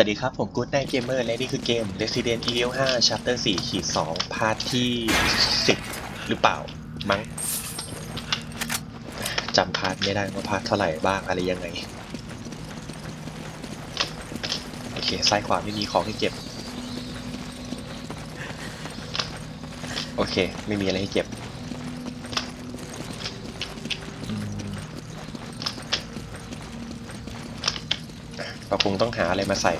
วัสดีครับ ผม Good Night Gamer และนี่คือเกม Resident Evil 5 Chapter 4ขีด2พาร์ทที่ 10 หรือเปล่า มั้งจำพาร์ทไม่ได้ว่าพาร์ทเท่าไหร่บ้างอะไรยังไง โอเค ซ้ายขวาไม่มีของให้เก็บ โอเค ไม่มีอะไรให้เก็บ เราคงต้องหาอะไรมาใส่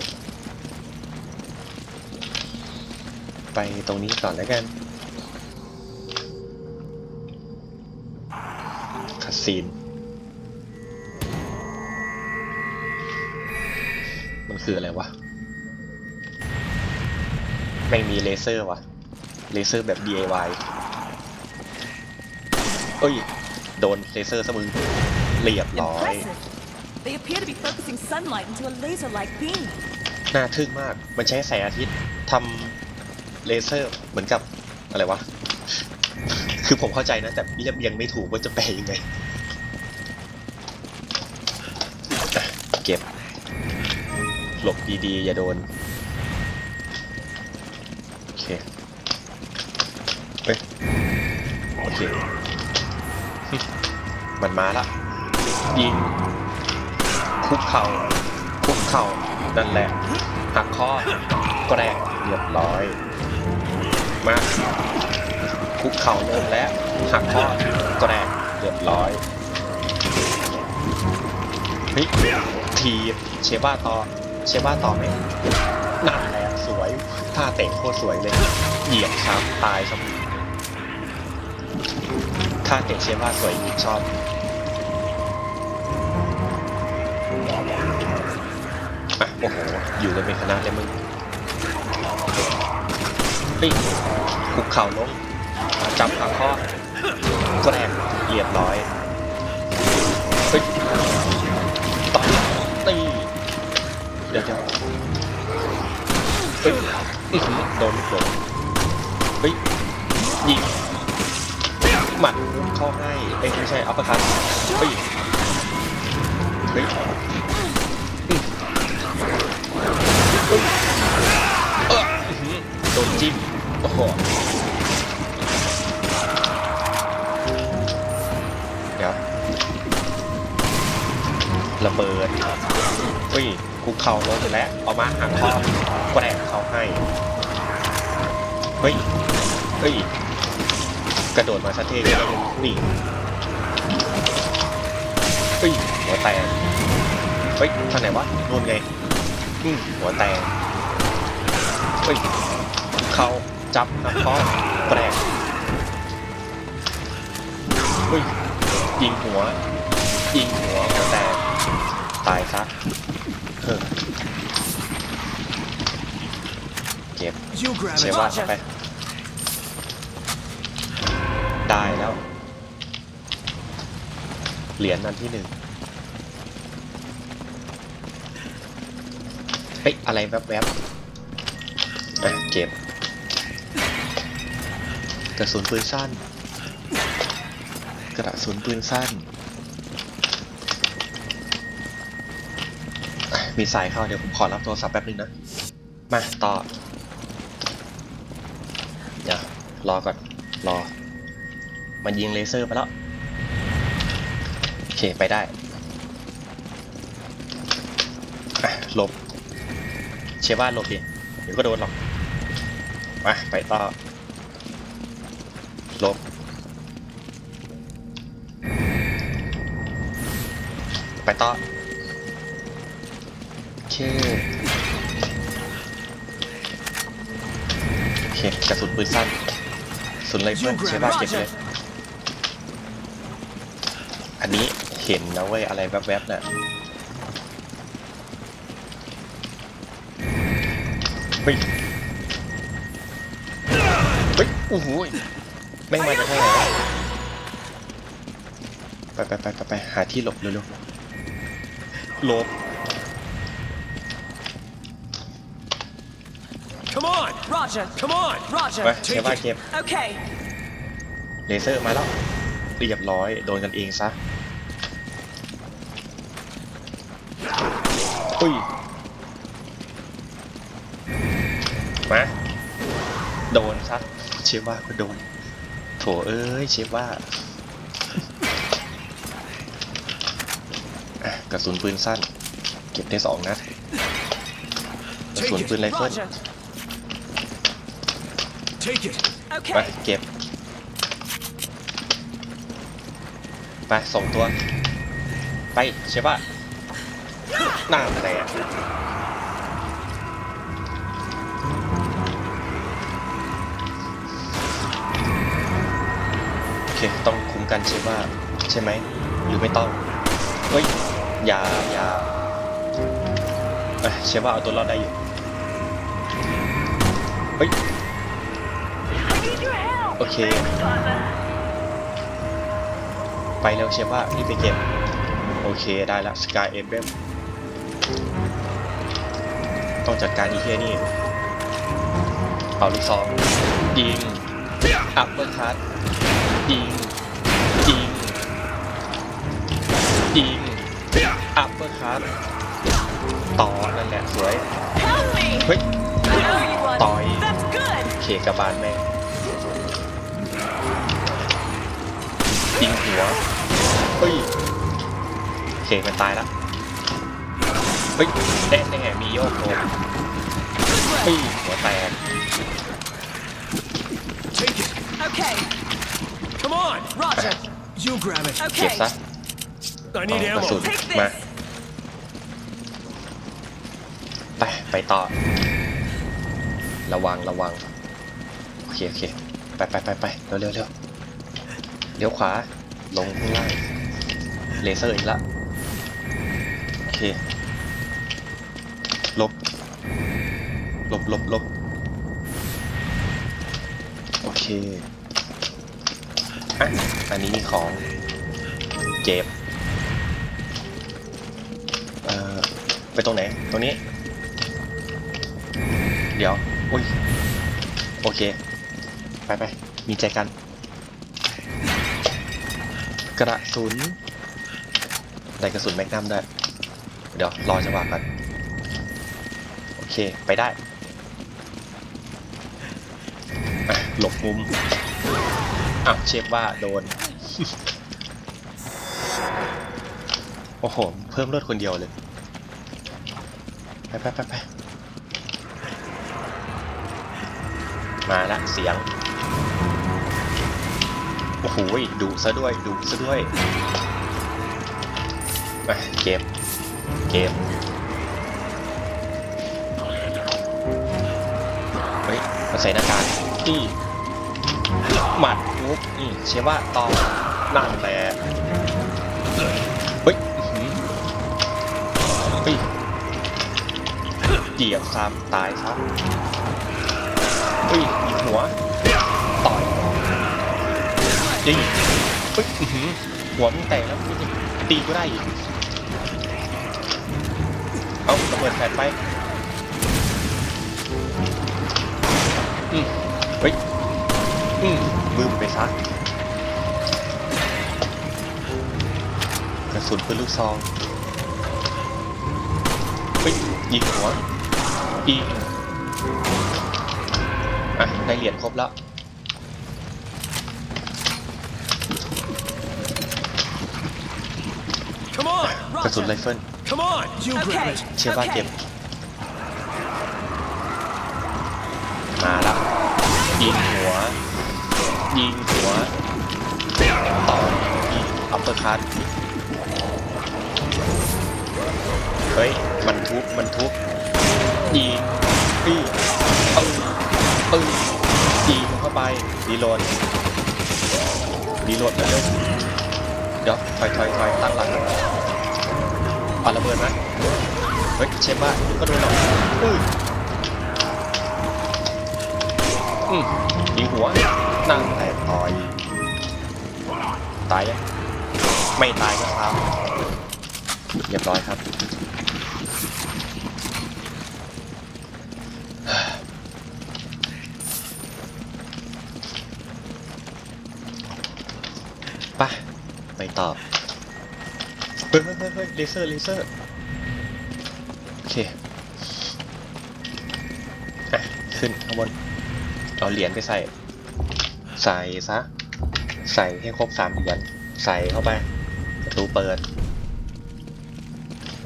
ไปตรงนี้ก่อนแล้วกันคัสซีนมันคืออะไรวะ ไม่มีเลเซอร์วะเลเซอร์แบบ DIY เอ้ย โดนเลเซอร์ซะมึงเรียบร้อย They appear to be focusing sunlight into a laser-like beam. น่าทึ่งมาก มันใช้แสงอาทิตย์ทำเลเซอร์เหมือนกับอะไรวะ คือผมเข้าใจนะ แต่เรียบเรียงไม่ถูกว่าจะแปลยังไงอะเก็บ หลบดีๆ อย่าโดน โอเคเฮ้ยโอเค มันมาละยิง คุกเข่าคุกเข่านั่นแหละหักข้อแกรกเรียบร้อย มาคุกเข่าลงแล้วหักข้อแกรกเรียบร้อยเฮ้ยทีบเชบ้าต่อเชบ้าต่อไหมนั่นแหละสวยท่าเตะโคตรสวยเลยเหยียบซ้ำตายซ้ำท่าเตะเชบ้าสวยชอบ อะโอ้โห อยู่กันเป็นคณะเลยมึงเฮ้ยคุกเข่าลงจับขาข้อแกรกเรียบร้อยเฮ้ยต่อยตีเดี๋ยวเดี๋ยวเฮ้ยอื้อหือโดนลูกหลงเฮ้ยยิงหมัดเข้าให้เอ้ยไม่ใช่อัปเปอร์คัตเฮ้ยเฮ้ย เออโดนจิ้มโอ้โหเดี๋ยวระเบิดเฮ้ยคุกเข่าลงแล้วเอามาหักคอแกรกเขาให้เฮ้ยเฮ้ยกระโดดมาซะเท่เลยนี่เฮ้ยหัวแตกเฮ้ยทางไหนวะนู่นไง อืมหัวแตกเฮ้ยเขาจับนะเพราะแปลกเฮ้ยยิงหัว ยิงหัวหัวแตกตายซะเออเก็บ You grab เช it. ว่าเข้าไปได้แล้ว เหรียญอันที่หนึ่ง ฮ้ย อะไรแวบๆอะเก็บกระสุนปืนสั้น กระสุนปืนสั้น มีสายเข้าเดี๋ยวผมขอรับโทรศัพท์แป๊บนึงนะ มาต่อ เดี๋ยวรอก่อน รอ มันยิงเลเซอร์ไปแล้ว โอเค ไปได้หลบ เชว่าหลบดิเดี๋ยวก็โดนหรอกมาไปต่อลบไปต่อโอเคโอเคกระสุนปืนสั้นสุนไรเฟิลเชว่าเก็บเลยอันนี้เห็นนะเว้ยอะไรแวบๆน่ะ เฮ้ยเฮ้ยโอ้โหยแม่งมาจากทางไหนวะไปไปไปไปไปหาที่หลบเร็วๆหลบ Come on. Roger. Come on. ไป Roger. เชฟว่าเก็บ Okay. เลเซอร์มาแล้วเรียบร้อยโดนกันเองซะอุ้ย มาโดนซะเชฟว่าก็โดน โถเอ้ยเชฟว่าอะกระสุนปืนสั้น เก็บได้สองนัดกระสุนปืนไรเฟิล Roger. Take it. ไป Okay. เก็บไปส่งตัว ไปเชฟว่าหน้าแตก เค ต้องคุ้มกันเชฟว่าใช่ไหม หรือไม่ต้อง เฮ้ย อย่าอย่าเอ้ยเชฟว่าเอาตัวรอดได้อยู่ เฮ้ย โอเค ไปเร็วเชฟว่ารีบไปเก็บ โอเคได้ละสกายเอเบมต้องจัดการอีเทนี่เอาลูกซองยิงอัปเปอร์คัต ยิงยิงยิงอัปเปอร์คัตต่อนั่นแหละสวย Help me. เฮ้ย There you are. Toy. That's good. เคกระบาลแม่งยิงหัวเฮ้ยเคมันตายละเฮ้ยแน่แน่มีโยกโดน Good เฮ้ย work. หัวแตก Take it. Okay. Come on. Roger. You grab it. เก็บ Okay. ซะ I need Oh, ammo. that's Take Ma. this. ไป ไปต่อ ระวังระวัง โอเค โอเค ไปไปไปไปเร็วเร็วเร็วเลี้ยวขวา ลงข้างล่าง เลเซอร์อีกละ โอเค ลบ ลบลบลบ โอเค อะอันนี้มีของเก็บ เอ่อ ไปตรงไหน ตรงนี้ เดี๋ยว อุ้ย โอเค ไปไป มีใจกัน กระสุนได้กระสุนแมกนัมด้วย เดี๋ยว รอจังหวะกันโอเค ไปได้ หลบมุม อะเชฟว่าโดน โอ้โห เพิ่มเลือดคนเดียวเลย ไปไปไปไปมาละเสียง โอ้โหดุซะด้วยดุซะด้วยไปเก็บเก็บเฮ้ยมาใส่หน้ากากนี่ หมัดปุ๊บนี่เชฟว่าตองนั่งแต่เฮ้ยอื้อหือเฮ้ยเหยียบซ้ำตายซ้ำเฮ้ยยิงหัว ต่อยยิงเฮ้ยอื้อหึหัวมึงแตกแล้วตีก็ได้อีกเอาระเบิดแฟนไปอืมเฮ้ยอืม มือไปซะกระสุนปืนลูกซองเฮ้ยยิงหัวยิงอะได้เหรียญครบแล้ว Come on. กระสุนไร Roger. เฟิล Come on. You grab Okay. it. เชื่อว่าเก็บ Okay. มาละยิงหัว ยิงหัวต่อยิงอัปเปอร์คัตเฮ้ย มันทุบมันทุบยิงปีเออเออยิงเข้าไปรีโหลดรีโหลดเร็วๆเดี๋ยวถอยถอยถอยตั้งหลักปาระเบิดไหมเฮ้ยเชฟว่าก็โดนหรอกอุ้ยอืมยิงหัว นั่ง แตกต่อยตายยังไม่ตายก็ครับเรียบร้อยครับ ไปไปตอเฮ้ยเฮ้ยเฮ้ยเฮ้ยเลเซอร์เลเซอร์โอเคอะขึ้นข้างบนเอาเหรียญไปใส่ ใส่ซะ ใส่ให้ครบสามเหรียญใส่เข้าไปประตูเปิด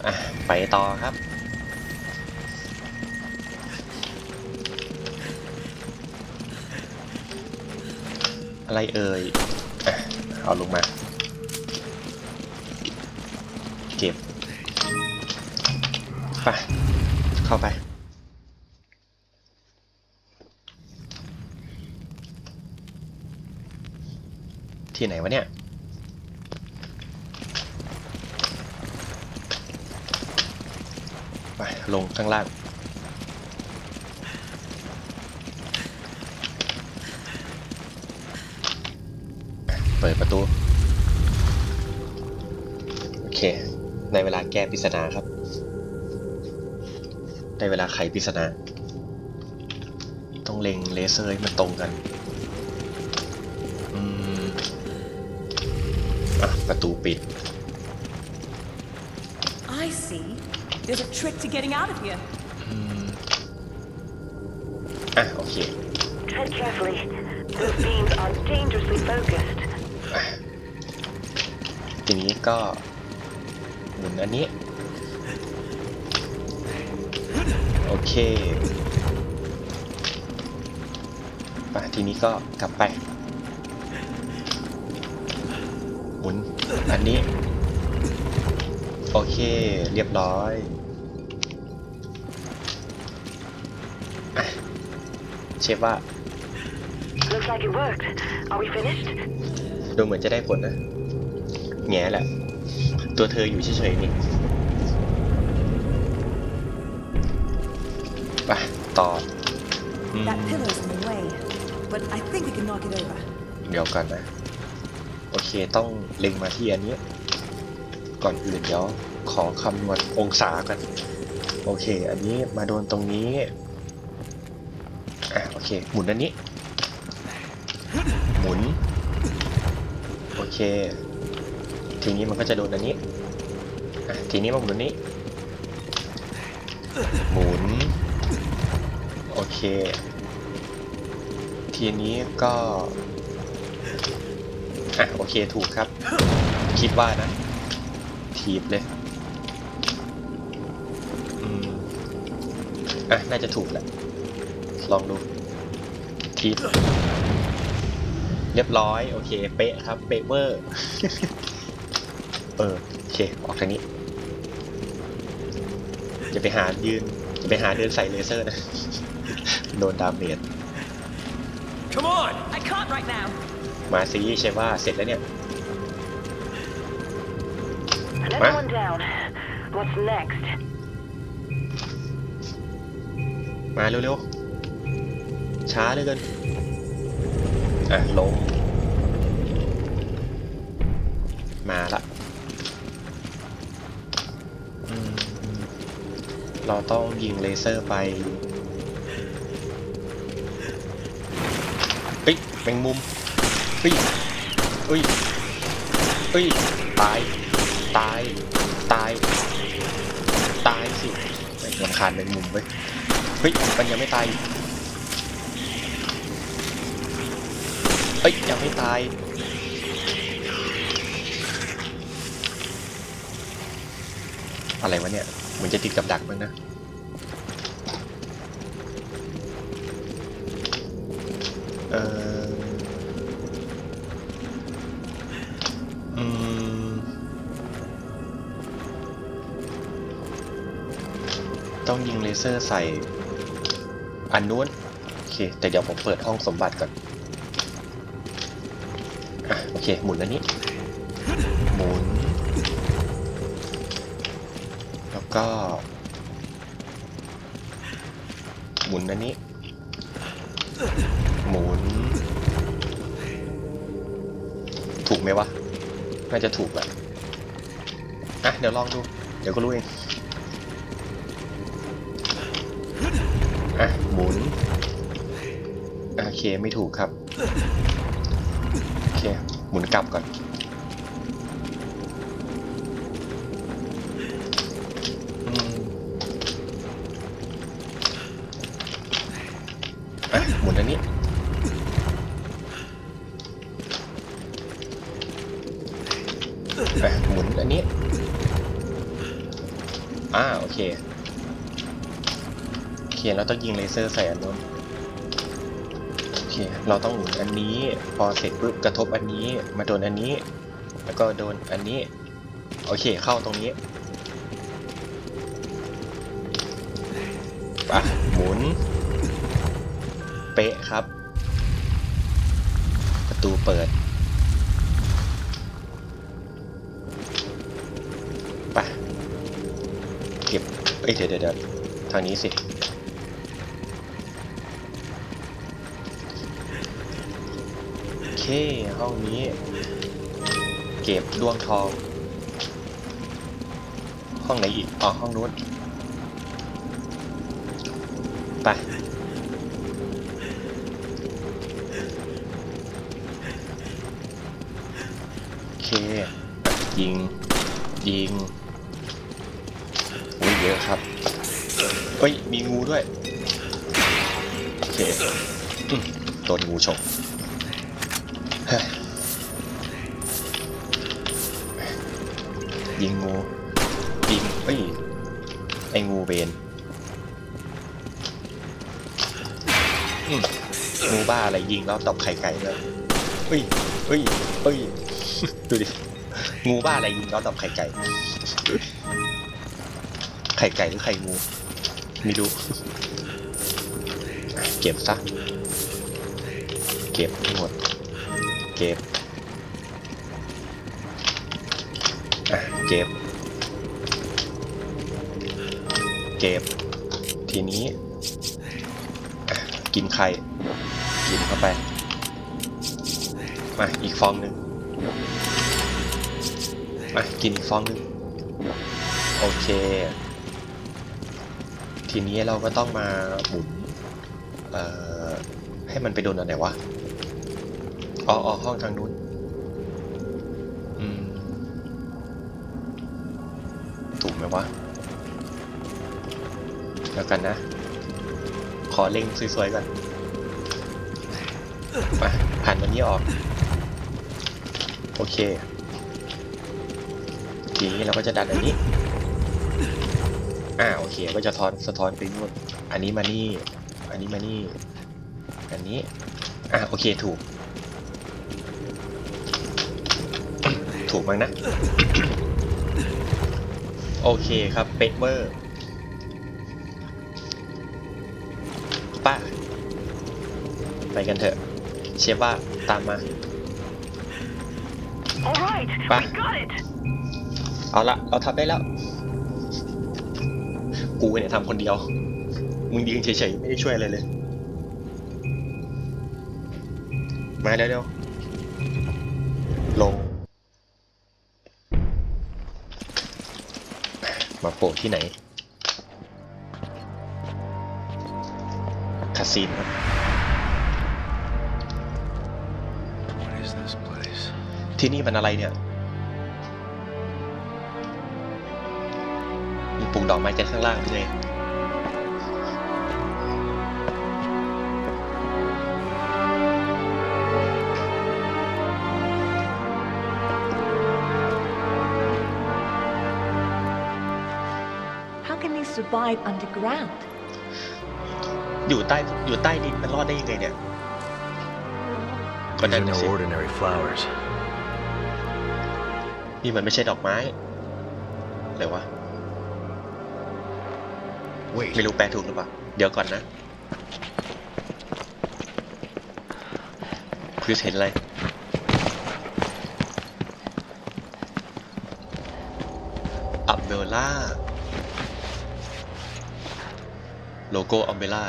อะ ไปต่อครับ อะไรเอ่ยอะเอาลงมา เก็บ ไป เข้าไป ที่ไหนวะเนี่ยไปลงข้างล่างเปิดประตู โอเค ในเวลาแก้ปริศนาครับได้เวลาไขปริศนา ต้องเล็งเลเซอร์ให้มันตรงกัน ประตูปิด I see. There's a trick to getting out of here. อืมอะโอเค Tread carefully. Those beams are dangerously focused. ทีนี้ก็หมุนอันนี้ โอเคไปทีนี้ก็กลับไป หมุนอันนี้ โอเค เรียบร้อยอะเชฟว่า Looks like it worked. Are we finished? ดูเหมือนจะได้ผลนะแง่แหละ ตัวเธออยู่เฉยๆนี่ไปต่ออืม That pillar's in the way, but I think we can knock it over. เดี๋ยวก่อนนะ โอเคต้องเล็งมาที่อันนี้ ก่อนอื่นเดี๋ยวขอคำนวณองศากัน โอเค อันนี้มาโดนตรงนี้อะโอเค หมุนอันนี้ หมุน โอเค ทีนี้มันก็จะโดนอันนี้อะทีนี้มาหมุนอันนี้ หมุน โอเค ทีนี้ก็ อะโอเคถูกครับ คิดว่านะทีบเลยอืมอะน่าจะถูกแหละ ลองดูทีบ เรียบร้อย โอเค เป๊ะครับ เป๊ะเวอร์ เออ โอเค ออกทางนี้อย่าไปหายืนอย่าไปหาเดินใส่เลเซอร์นะ โดนดาเมจ Come on! I can't right now. มาซีใช่ว่าเสร็จแล้วเนี่ย Another Huh? one down. What's next? มาเร็วๆ ช้าเหลยเกิน อะลง มาละอืมเราต้องยิงเลเซอร์ไปเฮ้ยแมงมุม เฮ้ยเฮ้ยเฮ้ยตาย ตาย ตาย ตายสิไม่รำคาญแมงมุมเว้ยเฮ้ยมันยังไม่ตายเอ้ยยังไม่ตายอะไรวะเนี่ยเหมือนจะติดกับดักมั้งนะ เซอร์ใส่อันนู้นโอเค แต่เดี๋ยวผมเปิดห้องสมบัติก่อนอะโอเค หมุนอันนี้ หมุน แล้วก็ หมุนอันนี้ หมุน ถูกไหมวะ น่าจะถูกแหละอะ เดี๋ยวลองดู เดี๋ยวก็รู้เอง เคไม่ถูกครับ โอเค หมุนกลับก่อนอืมอะหมุนอันนี้อ่หมุนอันนี้ อ่า โอเค โอเค เราต้องยิงเลเซอร์ใส่อันนู้น เค เราต้องหมุนอันนี้ พอเสร็จปุ๊บกระทบอันนี้ มาโดนอันนี้ แล้วก็โดนอันนี้ โอเคเข้าตรงนี้ไปหมุน เป๊ะครับ ประตูเปิดไปเก็บเอ้ยเดี๋ยวเดี๋ยวเดี๋ยวทางนี้สิ เคห้องนี้ เก็บดวงทอง ห้องไหนอีกอ๋อห้องนู้นไปโอเค ยิง ยิงโอ้ยเยอะครับเฮ้ย มีงูด้วย โอเคโดนงูฉก ยิงงูยิงเฮ้ยไอ้งูเวนงูบ้าอะไรยิงแล้วตบไข่ไก่เลยเฮ้ยเฮ้ยเฮ้ยดูดิงูบ้าอะไรยิงแล้วตบไข่ไก่ไข่ไก่หรือไข่งูไม่รู้เก็บซะเก็บหมด ก็บ เก็บ ทีนี้กินไข่ กินเข้าไป มาอีกฟองหนึ่งมากินอีกฟองหนึ่งโอเค ทีนี้เราก็ต้องมาหมุนให้มันไปโดนอันไหนวะอออ๋อห้องทางนู้น วะแล้วกันนะ ขอเล็งสวยๆก่อนมาผ่านมันนี้ออก โอเคทีนี้เราก็จะดันอันนี้อ่าโอเคก็จะทอนสะท้อนไปนู่นอันนี้มานี่ อันนี้มานี่ อันนี้ อ่าโอเคถูก ถูกมั้งนะ โอเคครับเป๊ะเวอร์ป้าไปกันเถอะ เชฟว่าตามมา All right, Bye. we got it. เอาละเราทำได้แล้ว กูเนี่ยทำคนเดียว มึงยืนเฉยๆ ไม่ได้ช่วยอะไรเลย มาเร็วๆลง มาโผล่ที่ไหนคาซีนครับ What is this place? ที่นี่มันอะไรเนี่ยมีปลูกดอกไม้กันข้างล่างด้วย survive underground? อยู่ใต้อยู่ใต้ดินมันรอดได้ยังไงเนี่ยก็ These นั่ are นน่ะ no สิ ordinary flowers. นี่มันไม่ใช่ดอกไม้อะไรวะ Wait. ไม่รู้แปลถูกหรือเปล่า เดี๋ยวก่อนนะคือเห็นอะไร อัมเบลล่า โลโก้อัมเบล่า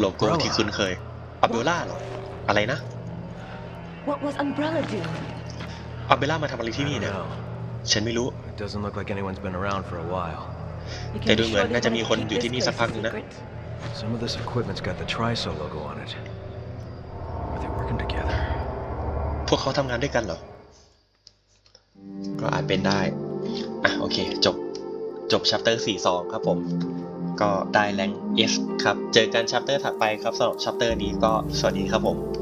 โลโก้ที่คุ้นเคยอัมเบลล่าเหรออะไรนะ What was Umbrella doing? อัมเบล่ามาทำอะไรที่ I นี่ don't เนี่ย know. ฉันไม่รู้ It doesn't look like anyone's been around for a while. You แต่ can ดู be เหมือน sure น่า they จะมี won't คน keep อยู่ที่ this นี่สัก place พัก a หนึงนะ secret. Some of this equipment's got the Triso logo on it. Are they working together? พวกเขาทำงานด้วยกันเหรอ ก็อาจเป็นได้ อะโอเค จบ จบ chapter 4 2 ครับผม ก็ได้แรง S ครับ เจอกันชัปเตอร์ถัดไปครับสำหรับชัปเตอร์นี้ก็สวัสดีครับผม